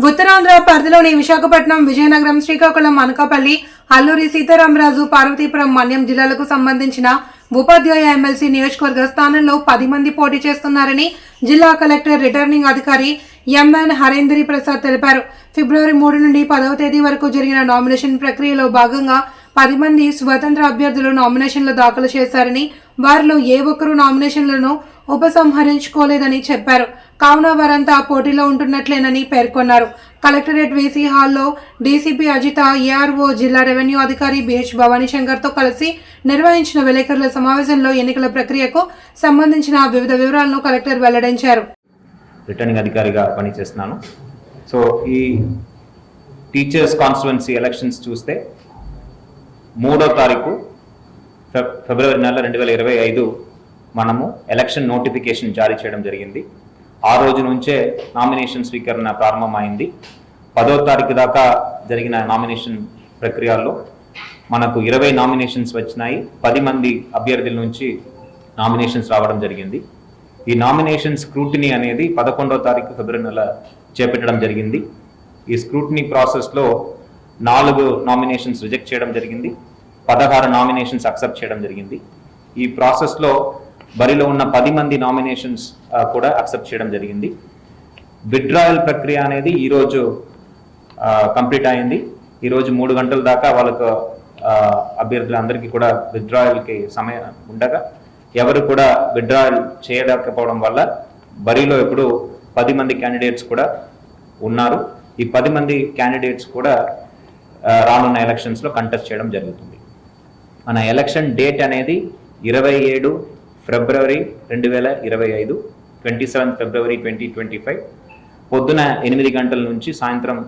ఉత్తరాంధ్ర పరిధిలోని విశాఖపట్నం విజయనగరం శ్రీకాకుళం అనకాపల్లి అల్లూరి సీతారామరాజు పార్వతీపురం మన్యం జిల్లాలకు సంబంధించిన ఉపాధ్యాయ ఎమ్మెల్సీ నియోజకవర్గ స్థానంలో పది మంది పోటీ చేస్తున్నారని జిల్లా కలెక్టర్ రిటర్నింగ్ అధికారి ఎంఎన్ హరేంద్రి ప్రసాద్ తెలిపారు. ఫిబ్రవరి మూడు నుండి పదవ తేదీ వరకు జరిగిన నామినేషన్ ప్రక్రియలో భాగంగా పది మంది స్వతంత్ర అభ్యర్థులు నామినేషన్లు దాఖలు చేశారని వారిలో ఏ ఒక్కరూ నామినేషన్లను ఉపసంహరించుకోలేదని చెప్పారు. కావున వారంతా పోటీలో ఉంటున్నట్లేనని పేర్కొన్నారు. కలెక్టరేట్ వీసీ హాల్లో డీసీపీ అజిత ఏఆర్ఓ జిల్లా రెవెన్యూ అధికారి బిహెచ్ భవానీ శంకర్తో కలిసి నిర్వహించిన విలేకరుల సమావేశంలో ఎన్నికల ప్రక్రియకు సంబంధించిన వివిధ వివరాలను కలెక్టర్ వెల్లడించారు. రిటర్నింగ్ అధికారిగా పనిచేస్తున్నాను. సో ఈ టీచర్స్ కాన్స్టిట్యువెన్సీ ఎలక్షన్స్ చూస్తే మూడో తారీఖు ఫిబ్రవరి నెల రెండు వేల ఇరవై ఐదు మనము ఎలక్షన్ నోటిఫికేషన్ జారీ చేయడం జరిగింది. ఆ రోజు నుంచే నామినేషన్ స్వీకరణ ప్రారంభమైంది. పదో తారీఖు దాకా జరిగిన నామినేషన్ ప్రక్రియల్లో మనకు ఇరవై నామినేషన్స్ వచ్చినాయి. పది మంది అభ్యర్థుల నుంచి నామినేషన్స్ రావడం జరిగింది. ఈ నామినేషన్ స్క్రూటినీ అనేది పదకొండో తారీఖు ఫిబ్రవరి నెల చేపట్టడం జరిగింది. ఈ స్క్రూటినీ ప్రాసెస్లో నాలుగు నామినేషన్స్ రిజెక్ట్ చేయడం జరిగింది. పదహారు నామినేషన్స్ అక్సెప్ట్ చేయడం జరిగింది. ఈ ప్రాసెస్లో బరిలో ఉన్న పది మంది నామినేషన్స్ కూడా అక్సెప్ట్ చేయడం జరిగింది. విడ్రాయల్ ప్రక్రియ అనేది ఈరోజు కంప్లీట్ అయింది. ఈరోజు మూడు గంటల దాకా వాళ్ళకు అభ్యర్థులందరికీ కూడా విత్డ్రాయల్కి సమయం ఉండగా ఎవరు కూడా విత్డ్రాయల్ చేయలేకపోవడం వల్ల బరిలో ఇప్పుడు పది మంది క్యాండిడేట్స్ కూడా ఉన్నారు. ఈ పది మంది క్యాండిడేట్స్ కూడా రానున్న ఎలక్షన్స్లో కంటెస్ట్ చేయడం జరుగుతుంది. మన ఎలక్షన్ డేట్ అనేది ఇరవై ఏడు ఫిబ్రవరి రెండు వేల ఇరవై ఐదు twenty seven February twenty twenty five పొద్దున ఎనిమిది గంటల నుంచి సాయంత్రం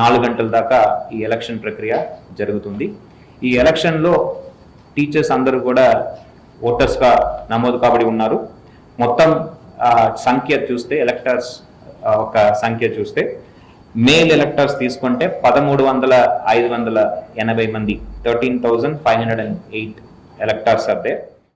నాలుగు గంటల దాకా ఈ ఎలక్షన్ ప్రక్రియ జరుగుతుంది. ఈ ఎలక్షన్లో టీచర్స్ అందరూ కూడా ఓటర్స్గా నమోదు కాబడి ఉన్నారు. మొత్తం సంఖ్య చూస్తే ఎలక్టర్స్ ఒక సంఖ్య చూస్తే మేల్ ఎలక్టర్స్ తీసుకుంటే పదమూడు వందల ఐదు వందల ఎనభై మంది thirteen thousand five hundred and eight electors అదే